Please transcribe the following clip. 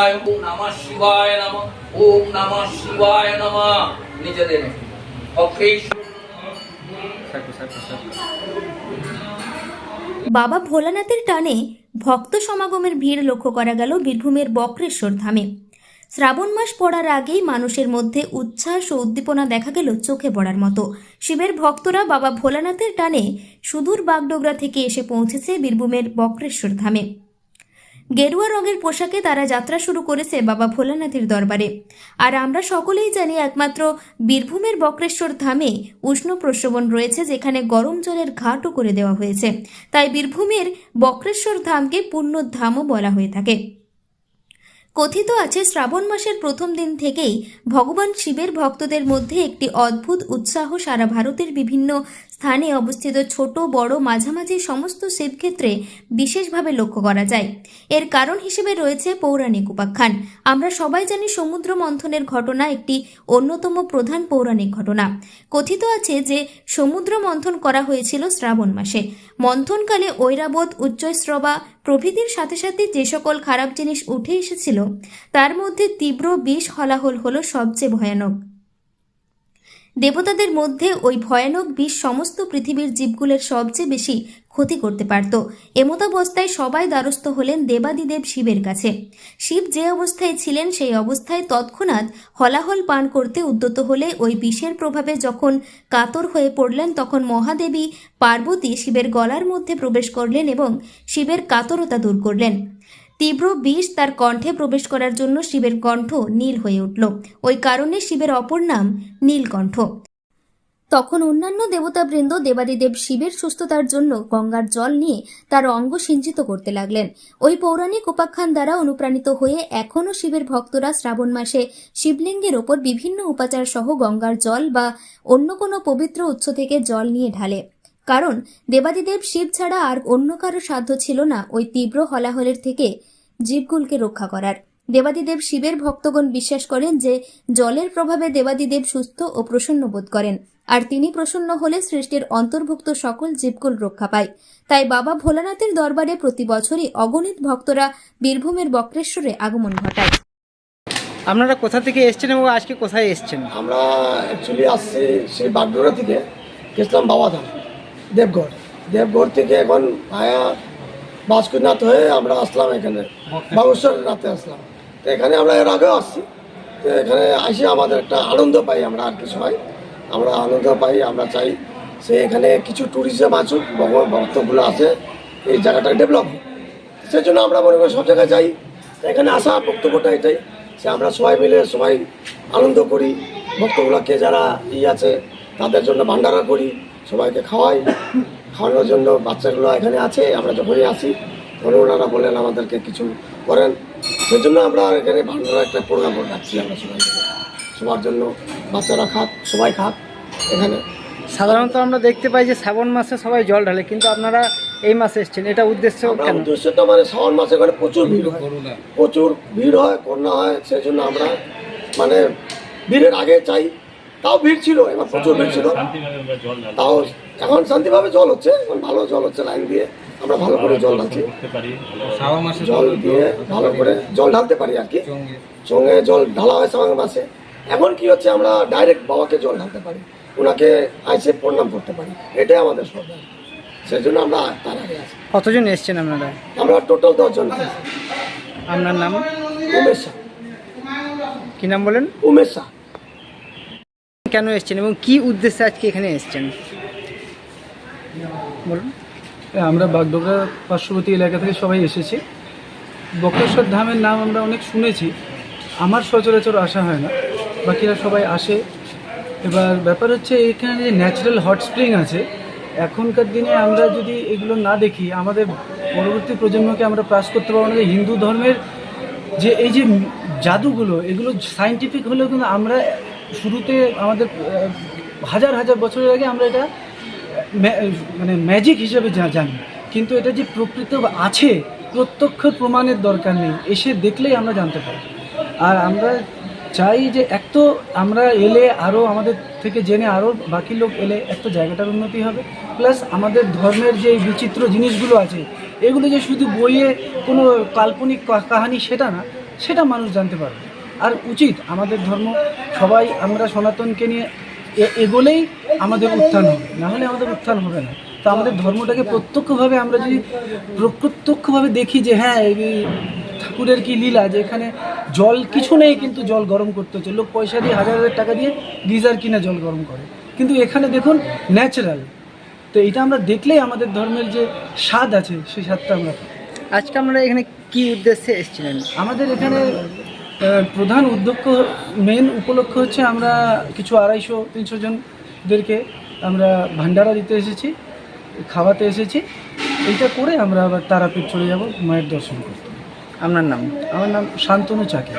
শিবায় ওম নমঃ শিবায় নমঃ ওম নমঃ শিবায় নমঃ। নিজেদের অক্ষেই বাবা ভোলানাথের টানে ভক্ত সমাগমের ভিড় লক্ষ্য করা গেল বীরভূমের বক্রেশ্বর ধামে। শ্রাবণ মাস পড়ার আগেই মানুষের মধ্যে উচ্ছ্বাস ও উদ্দীপনা দেখা গেল চোখে পড়ার মতো। শিবের ভক্তরা বাবা ভোলানাথের টানে সুদূর বাগডোগরা থেকে এসে পৌঁছেছে বীরভূমের বক্রেশ্বর ধামে। গেরুয়া রঙের পোশাকে তারা যাত্রা শুরু করেছে বাবা ভোলানাথের দরবারে। আর আমরা সকলেই জানি একমাত্র বীরভূমের বক্রেশ্বর ধামে উষ্ণ প্রশ্রবণ রয়েছে, যেখানে গরম জলের ঘাটও করে দেওয়া হয়েছে। তাই বীরভূমের বক্রেশ্বর ধামকে পূর্ণ ধামও বলা হয়ে থাকে। কথিত আছে, শ্রাবণ মাসের প্রথম দিন থেকেই ভগবান শিবের ভক্তদের মধ্যে একটি অদ্ভুত উৎসাহ সারা ভারতের বিভিন্ন স্থানে অবস্থিত ছোট, বড়, মাঝামাঝি সমস্ত শিবক্ষেত্রে বিশেষভাবে লক্ষ্য করা যায়। এর কারণ হিসেবে রয়েছে পৌরাণিক উপাখ্যান। আমরা সবাই জানি সমুদ্র মন্থনের ঘটনা একটি অন্যতম প্রধান পৌরাণিক ঘটনা। কথিত আছে যে, সমুদ্র মন্থন করা হয়েছিল শ্রাবণ মাসে। মন্থনকালে ঐরাবত উচ্চস্রবা প্রভৃতির সাথে সাথে যে সকল খারাপ জিনিস উঠে এসেছিল, তার মধ্যে তীব্র বিষ হলাহল হল সবচেয়ে ভয়ানক। দেবতাদের মধ্যে ওই ভয়ানক বিষ সমস্ত পৃথিবীর জীবগুলোর সবচেয়ে বেশি ক্ষতি করতে পারত। এমতাবস্থায় সবাই দ্বারস্থ হলেন দেবাদিদেব শিবের কাছে। শিব যে অবস্থায় ছিলেন সেই অবস্থায় তৎক্ষণাৎ হলাহল পান করতে উদ্যত হলে ওই বিষের প্রভাবে যখন কাতর হয়ে পড়লেন, তখন মহাদেবী পার্বতী শিবের গলার মধ্যে প্রবেশ করলেন এবং শিবের কাতরতা দূর করলেন। তীব্র বিষ তার কণ্ঠে প্রবেশ করার জন্য শিবের কণ্ঠ নীল হয়ে উঠল। ওই কারণে শিবের অপর নাম নীলকণ্ঠ। তখন অন্যান্য দেবতাবৃন্দ দেবাদিদেব শিবের সুস্থতার জন্য গঙ্গার জল নিয়ে তার অঙ্গ সিঞ্চিত করতে লাগলেন। ওই পৌরাণিক উপাখ্যান দ্বারা অনুপ্রাণিত হয়ে এখনও শিবের ভক্তরা শ্রাবণ মাসে শিবলিঙ্গের ওপর বিভিন্ন উপাচার সহ গঙ্গার জল বা অন্য কোনো পবিত্র উৎস থেকে জল নিয়ে ঢালে। কারণ দেবাদিদেব শিব ছাড়া আর অন্য কারও সাধ্য ছিল না ওই তীব্র হলাহলের থেকে জীবগুলকে রক্ষা করার। দেবাদিদেব শিবের ভক্তগণ বিশ্বাস করেন যে জলের প্রভাবে দেবাদিদেব সুস্থ ও প্রসন্ন বোধ করেন আর তিনি প্রসন্ন হলে সৃষ্টির অন্তর্ভুক্ত সকল জীবকুল রক্ষা পায়। তাই বাবা ভোলানাথের দরবারে প্রতি বছরই অগণিত ভক্তরা বীরভূমের বক্রেশ্বরে আগমন ঘটায়। আপনারা কোথা থেকে এসছেন এবং আজকে কোথায় এসছেন? আমরা অ্যাকচুয়ালি আসছি সেই বাগডোরা থেকে গেছিলাম বাবাধাম দেবগড়। দেবগড় থেকে এখন ভায়া বাসকুনাথ হয়ে আমরা আসলাম এখানে। বাবুশ্বর রাতে আসলাম। তো এখানে আমরা এর আগেও আসছি। তো এখানে আসি আমাদের একটা আনন্দ পাই আমরা আর কিছু হয় আমরা আনন্দ পাই আমরা চাই সে এখানে কিছু ট্যুরিজম আসুক ভগবান ভক্তগুলো আছে এই জায়গাটা ডেভেলপ সেই জন্য আমরা মনে করি সব জায়গায় যাই। তো এখানে আসা বক্তব্যটা এটাই সে আমরা সবাই মিলে সবাই আনন্দ করি ভক্তগুলোকে যারা ই আছে তাদের জন্য ভান্ডারা করি সবাইকে খাওয়াই। খাওয়ানোর জন্য বাচ্চাগুলো এখানে আছে আমরা যখনই আসি তখন ওনারা বলেন আমাদেরকে কিছু করেন। সেই জন্য আমরা এখানে ভান্ডারা একটা প্রোগ্রাম রাখছি আমরা সবাই সবার জন্য বাচ্চারা খাক সবাই খাক এখানে। সাধারণত আমরা দেখতে পাই যে শ্রাবণ মাসে সবাই জল ঢালে কিন্তু আপনারা এই মাসে এসছেন এটা উদ্দেশ্য কেন? উদ্দেশ্যটা মানে শ্রাবণ মাসে এখানে প্রচুর ভিড় হয়। প্রচুর ভিড় হয় করোনা হয় সেই জন্য আমরা মানে ভিড়ের আগে চাই। তাও ভিড় ছিল এবার প্রচুর ভিড় ছিল। তাও এখন শান্তিভাবে জল হচ্ছে এখন ভালো জল হচ্ছে লাইন দিয়ে। আমরা ভালো করে জল ঢালছি। জল দিয়ে ভালো করে জল ঢালতে পারি আর কি। সঙ্গে জল ঢালা হয় শ্রাবণ মাসে। এখন কি হচ্ছে আমরা ডাইরেক্ট বাবাকে জল ঢালতে পারি। ওনাকে আইসে প্রণাম করতে পারি। এটাই আমাদের সরকার। সেই জন্য আমরা তার আগে আছি। কতজন এসছেন আপনারা? আমরা টোটাল দশজন। আপনার নাম? উমেশ শাহ। কি নাম বলেন? উমেশ শাহ। কেন এসছেন এবং কি উদ্দেশ্যে আজকে এখানে এসছেন? বলুন। আমরা বাগডোগরা পার্শ্ববর্তী এলাকা থেকে সবাই এসেছি। বক্রেশ্বর ধামের নাম আমরা অনেক শুনেছি। আমার সচরাচর আসা হয় না। বাকিরা সবাই আসে। এবার ব্যাপার হচ্ছে এখানে যে ন্যাচারাল হট স্প্রিং আছে, এখনকার দিনে আমরা যদি এগুলো না দেখি, আমাদের পরবর্তী প্রজন্মকে আমরা প্রাস করতে পারব না। যে হিন্দু ধর্মের যে এই যে জাদুগুলো, এগুলো সাইন্টিফিক হলেও কিন্তু আমরা শুরুতে আমাদের হাজার হাজার বছরের আগে আমরা এটা মানে ম্যাজিক হিসেবে জানি। কিন্তু এটা যে প্রকৃত আছে, প্রত্যক্ষ প্রমাণের দরকার নেই। এসে দেখলেই আমরা জানতে পারি। আর আমরা চাই যে এক তো আমরা এলে আরও আমাদের থেকে জেনে আরও বাকি লোক এলে এক তো জায়গাটার উন্নতি হবে। প্লাস আমাদের ধর্মের যে বিচিত্র জিনিসগুলো আছে, এগুলো যে শুধু বইয়ে কোনো কাল্পনিক কাহানি সেটা না, সেটা মানুষ জানতে পারবে। আর উচিত আমাদের ধর্ম সবাই আমরা সনাতনকে নিয়ে এ- এগোলেই আমাদের উত্থান হবে না হলে আমাদের উত্থান হবে না। তো আমাদের ধর্মটাকে প্রত্যক্ষভাবে আমরা যদি প্রত্যক্ষভাবে দেখি যে হ্যাঁ এই ঠাকুরের কি লীলা যে এখানে জল কিছু নেই কিন্তু জল গরম করতে হচ্ছে লোক পয়সা দিয়ে হাজার হাজার টাকা দিয়ে গিজার কিনে জল গরম করে। কিন্তু এখানে দেখুন ন্যাচারাল তো এটা আমরা দেখলেই আমাদের ধর্মের যে স্বাদ আছে সেই স্বাদটা আমরা আজকে আমরা এখানে কি উদ্দেশ্যে এসেছিলেন? আমাদের এখানে প্রধান উদ্যোগ মেন উপলক্ষ হচ্ছে আমরা কিছু আড়াইশো তিনশো জনদেরকে আমরা ভান্ডারা দিতে এসেছি খাওয়াতে এসেছি। এইটা করে আমরা আবার তারাপীঠ চলে যাব মায়ের দর্শন করতে। আপনার নাম? আমার নাম শান্তনু চাকি